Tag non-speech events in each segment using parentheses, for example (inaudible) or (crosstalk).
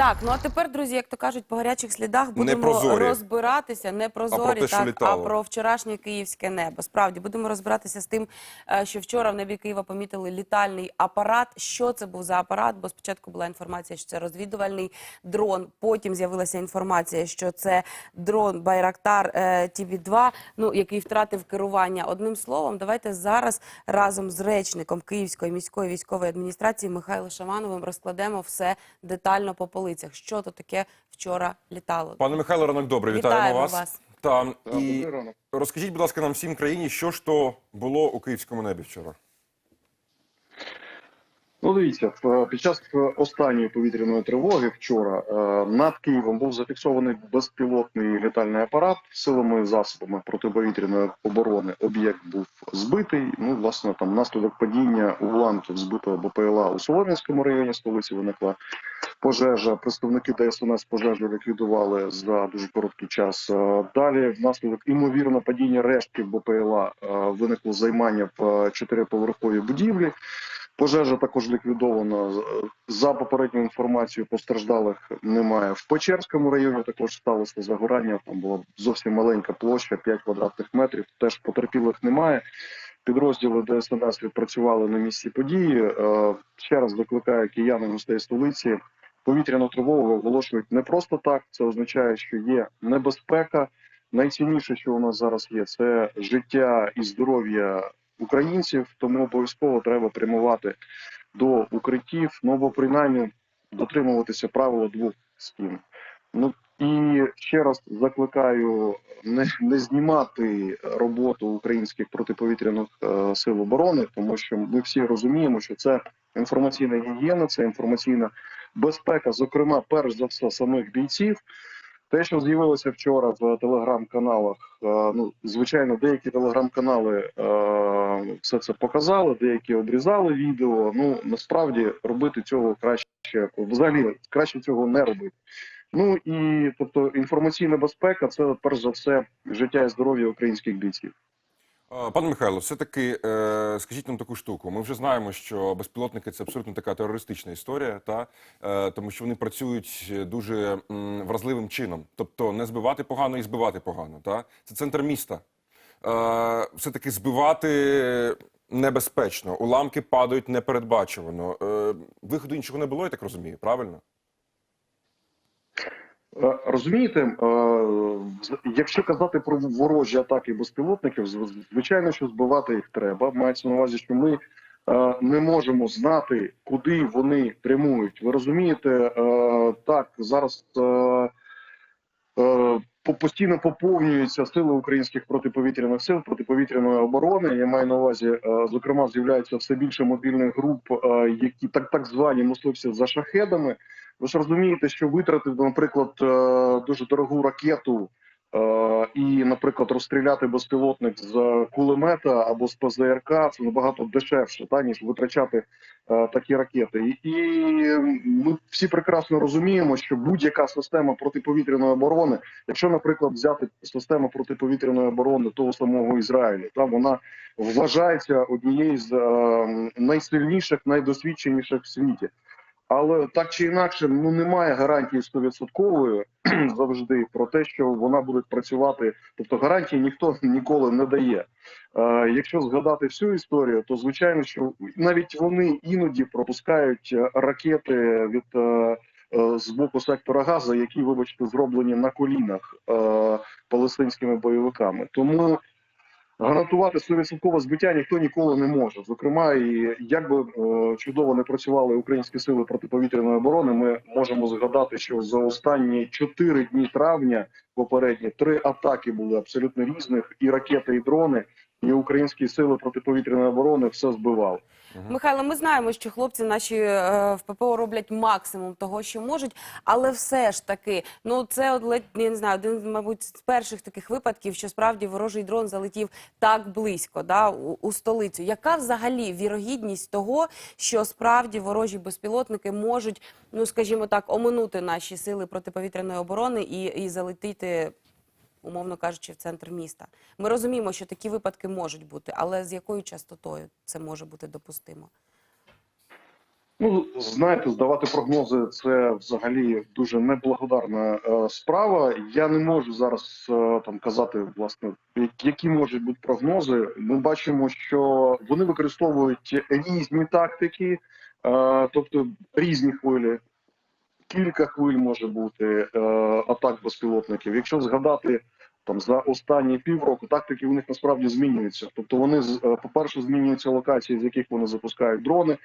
Так, ну а тепер, друзі, як то кажуть, по гарячих слідах будемо прозорі. розбиратися не про А про те, що так, а про вчорашнє київське небо. Справді будемо розбиратися з тим, е, що вчора в небі Києва помітили літальний апарат. Що це був за апарат? Бо спочатку була інформація, що це розвідувальний дрон. Потім з'явилася інформація, що це дрон Байрактар тв 2 ну який втратив керування. Одним словом, давайте зараз разом з речником Київської міської військової адміністрації Михайлом Шамановим розкладемо все детально по полицях. Що то таке вчора літало? Пане Михайло, ранок добрий. Вітаємо, Вітаємо вас. вас. Та, і ранок. розкажіть, будь ласка, нам всім країні, що ж то було у київському небі вчора. Ну, дивіться, під час е, останньої повітряної тривоги вчора е, над Києвом був зафіксований безпілотний літальний апарат силами і засобами протиповітряної оборони. Об'єкт був збитий. Ну, власне, там внаслідок падіння уламків збитого БПЛА у Солом'янському районі столиці виникла пожежа. Представники ДСНС пожежу ліквідували за дуже короткий час. Е, Далі, внаслідок імовірно падіння рештків БПЛА е, виникло займання в е, чотириповерховій будівлі. Пожежа також ліквідована. За попередньою інформацією, постраждалих немає. В Печерському районі також сталося загорання. Там була зовсім маленька площа, 5 квадратних метрів. Теж потерпілих немає. Підрозділи ДСНС відпрацювали на місці події. Ще раз закликаю киян і гостей столиці. Повітряну тривогу оголошують не просто так. Це означає, що є небезпека. Найцінніше, що у нас зараз є, це життя і здоров'я українців. Тому обов'язково треба прямувати до укриттів, ну або принаймні дотримуватися правила двох стін. Ну і ще раз закликаю не, не знімати роботу українських протиповітряних е, сил оборони, тому що ми всі розуміємо, що це інформаційна гігієна, це інформаційна безпека, зокрема, перш за все, самих бійців. Те, що з'явилося вчора в телеграм-каналах, е, ну звичайно, деякі телеграм-канали е, все це показали, деякі обрізали відео. Ну насправді робити цього краще, взагалі краще цього не робити. Ну і тобто інформаційна безпека це перш за все життя і здоров'я українських бійців. Е, Пане Михайло, все-таки е, скажіть нам таку штуку. Ми вже знаємо, що безпілотники це абсолютно така терористична історія, та е, тому що вони працюють дуже вразливим чином, тобто не збивати погано і збивати погано. Та це центр міста. Е, все-таки збивати небезпечно, уламки падають непередбачувано. Е, виходу іншого не було, я так розумію, правильно? Е, Розумієте, е, якщо казати про ворожі атаки безпілотників, звичайно, що збивати їх треба. Мається на увазі, що ми е, не можемо знати, куди вони прямують. Ви розумієте, так зараз постійно поповнюються сили українських протиповітряних сил, протиповітряної оборони. Я маю на увазі, е, зокрема, з'являється все більше мобільних груп, е, які так так звані мисливці за шахедами. Ви ж розумієте, що витратив, наприклад, е, дуже дорогу ракету е, і, наприклад, розстріляти безпілотник з кулемета або з ПЗРК це набагато дешевше, та ніж витрачати е, такі ракети. І, і ми всі прекрасно розуміємо, що будь-яка система протиповітряної оборони, якщо, наприклад, взяти систему протиповітряної оборони того самого Ізраїлю, та вона вважається однією з е, найсильніших, найдосвідченіших в світі. Але так чи інакше, ну немає гарантії стовідсоткової (clears throat) завжди про те, що вона буде працювати. Тобто гарантії ніхто ніколи не дає. Е, якщо згадати всю історію, то звичайно, що навіть вони іноді пропускають е, ракети від е, е, з боку сектора Газа, які, вибачте, зроблені на колінах е, палестинськими бойовиками. Тому гарантувати 100% збиття ніхто ніколи не може. Зокрема, і як би е, чудово не працювали українські сили протиповітряної оборони, ми можемо згадати, що за останні 4 дні травня попередні три атаки були абсолютно різних: і ракети, і дрони. І українські сили протиповітряної оборони все збивали. Михайло, ми знаємо, що хлопці наші е, в ППО роблять максимум того, що можуть, але все ж таки, ну це от ледь я не знаю, один, мабуть, з перших таких випадків, що справді ворожий дрон залетів так близько, да, у, у столицю. Яка взагалі вірогідність того, що справді ворожі безпілотники можуть, ну скажімо так, оминути наші сили протиповітряної оборони і, і залетіти умовно кажучи, в центр міста. Ми розуміємо, що такі випадки можуть бути, але з якою частотою це може бути допустимо? Ну, знаєте, здавати прогнози це взагалі дуже неблагодарна е, справа. Я не можу зараз е, там казати, власне, які можуть бути прогнози. Ми бачимо, що вони використовують різні тактики, е, тобто різні хвилі. Кілька хвиль може бути е, атак безпілотників. Якщо згадати там за останні півроку, тактики у них насправді змінюються. Тобто вони е, по-перше, змінюються локації, з яких вони запускають дрони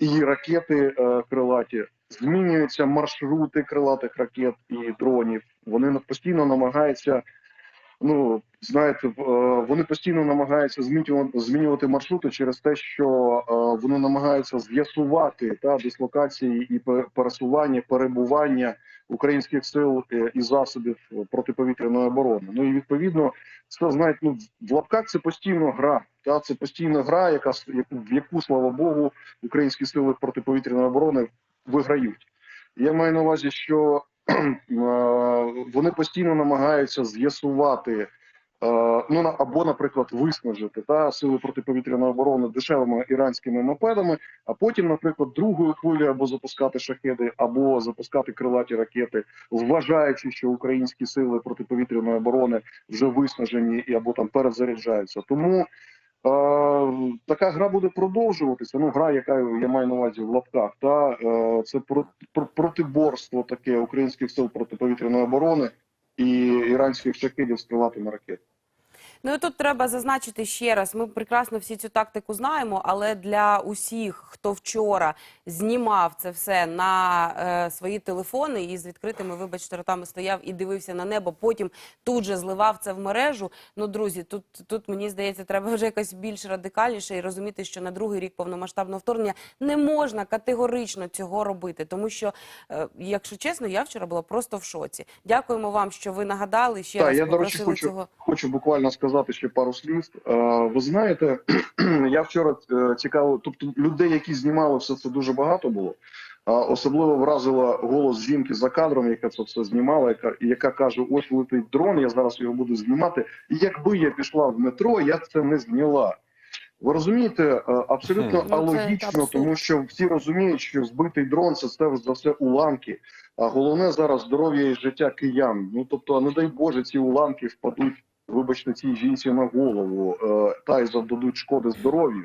і ракети е, крилаті. Змінюються маршрути крилатих ракет і дронів. Вони постійно намагаються. Ну знаєте, е, вони постійно намагаються змінювати, змінювати маршрути через те, що е, вони намагаються з'ясувати та дислокації і пересування, перебування українських сил е, і засобів протиповітряної оборони. Ну і відповідно, це знаєте, ну в лапках це постійно гра. Та це постійно гра, яка в яку, слава Богу, українські сили протиповітряної оборони виграють. Я маю на увазі, що вони постійно намагаються з'ясувати. е, Ну або, наприклад, виснажити та сили протиповітряної оборони дешевими іранськими мопедами, а потім, наприклад, другою хвилею або запускати шахеди, або запускати крилаті ракети, вважаючи, що українські сили протиповітряної оборони вже виснажені і або там перезаряджаються. Тому Е, така гра буде продовжуватися. Ну, гра, яка я маю на увазі в лапках, та е, це про, про, протиборство таке українських сил протиповітряної оборони і іранських шахедів з крилатими ракетами. Ну і тут треба зазначити ще раз. Ми прекрасно всі цю тактику знаємо, але для усіх, хто вчора знімав це все на е, свої телефони і з відкритими, вибачте, ротами стояв і дивився на небо, потім тут же зливав це в мережу. Ну, друзі, тут, тут мені здається, треба вже якось більш радикальніше і розуміти, що на другий рік повномасштабного вторгнення не можна категорично цього робити, тому що, е, якщо чесно, я вчора була просто в шоці. Дякуємо вам, що ви нагадали ще Так, раз я, до речі, хочу, цього. хочу буквально сказати ще пару слів. Е, ви знаєте, (clears throat) я вчора е, цікаво, тобто людей, які знімали все це дуже багато було. Особливо вразила голос жінки за кадром, яка це все знімала, яка, яка каже: ось летить дрон, я зараз його буду знімати. І якби я пішла в метро, я це не зняла. Ви розумієте, е, абсолютно Ну, алогічно, тому що всі розуміють, що збитий дрон це все за все уламки. А головне зараз здоров'я і життя киян. Ну тобто, не дай Боже, ці уламки впадуть, вибачте, цій жінці на голову е, та й завдадуть шкоди здоров'ю.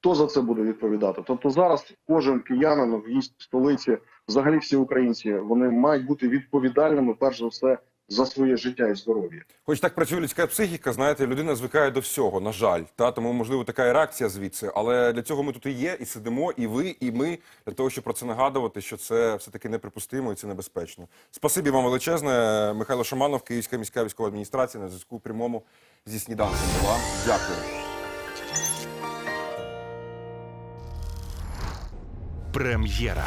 Хто за це буде відповідати? Тобто зараз кожен киянин в їсть столиці, взагалі всі українці, вони мають бути відповідальними перш за все за своє життя і здоров'я. Хоч так працює людська психіка, знаєте, людина звикає до всього, на жаль. Та тому можливо така і реакція звідси. Але для цього ми тут і є, і сидимо, і ви, і ми для того, щоб про це нагадувати, що це все таки неприпустимо і це небезпечно. Спасибі вам величезне, Михайло Шаманов, Київська міська військова адміністрація на зв'язку прямому зі сніданком. була. Дякую. Прем'єра.